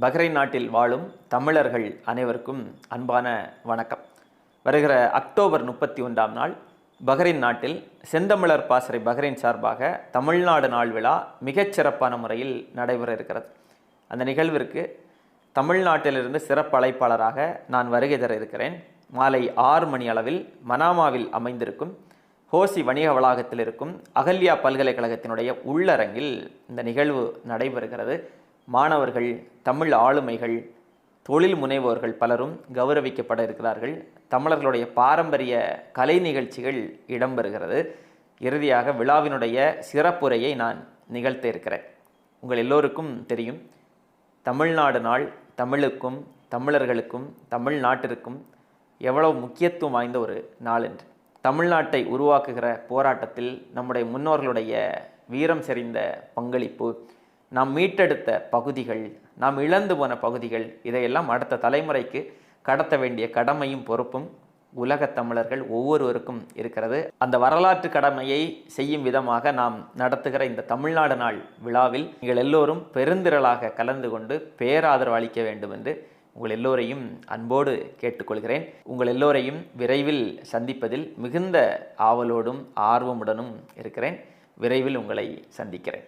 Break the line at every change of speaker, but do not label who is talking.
Bahrain நாட்டில் வாழும் தமிழர்கள் அனைவருக்கும் அன்பான வணக்கம். வருகிற அக்டோபர் முப்பத்தி ஒன்றாம் நாள் பஹ்ரைன் நாட்டில் செந்தமிழர் பாசறை பஹ்ரைன் சார்பாக தமிழ்நாடு நாள் விழா மிகச்சிறப்பான முறையில் நடைபெற இருக்கிறது. அந்த நிகழ்விற்கு தமிழ்நாட்டிலிருந்து சிறப்பு அழைப்பாளராக நான் வருகை தர இருக்கிறேன். மாலை ஆறு மணி அளவில் மனாமாவில் அமைந்திருக்கும் ஹோசி வணிக வளாகத்தில் இருக்கும் அகல்யா பல்கலைக்கழகத்தினுடைய உள்ளரங்கில் இந்த நிகழ்வு நடைபெறுகிறது. மாணவர்கள் தமிழ் ஆளுமைகள் தொழில் முனைவோர்கள் பலரும் கௌரவிக்கப்பட இருக்கிறார்கள். தமிழர்களுடைய பாரம்பரிய கலை நிகழ்ச்சிகள் இடம்பெறுகிறது. இறுதியாக விழாவினுடைய சிறப்புரையை நான் நிகழ்த்த இருக்கிறேன். உங்கள் எல்லோருக்கும் தெரியும் தமிழ்நாடு நாள் தமிழுக்கும் தமிழர்களுக்கும் தமிழ்நாட்டிற்கும் எவ்வளவு முக்கியத்துவம் வாய்ந்த ஒரு நாள் என்று. தமிழ்நாட்டை உருவாக்குகிற போராட்டத்தில் நம்முடைய முன்னோர்களுடைய வீரம் செறிந்த பங்களிப்பு நாம் மீட்டெடுத்த பகுதிகள் நாம் இழந்து போன பகுதிகள் இதையெல்லாம் அடுத்த தலைமுறைக்கு கடத்த வேண்டிய கடமையும் பொறுப்பும் உலகத் தமிழர்கள் ஒவ்வொருவருக்கும் இருக்கிறது. அந்த வரலாற்று கடமையை செய்யும் விதமாக நாம் நடத்துகிற இந்த தமிழ்நாடு நாள் விழாவில் நீங்கள் எல்லோரும் பெருந்திரளாக கலந்து கொண்டு பேராதரவு அளிக்க வேண்டும் என்று உங்கள் எல்லோரையும் அன்போடு கேட்டுக்கொள்கிறேன். உங்கள் எல்லோரையும் விரைவில் சந்திப்பதில் மிகுந்த ஆவலோடும் ஆர்வமுடனும் இருக்கிறேன். விரைவில் உங்களை சந்திக்கிறேன்.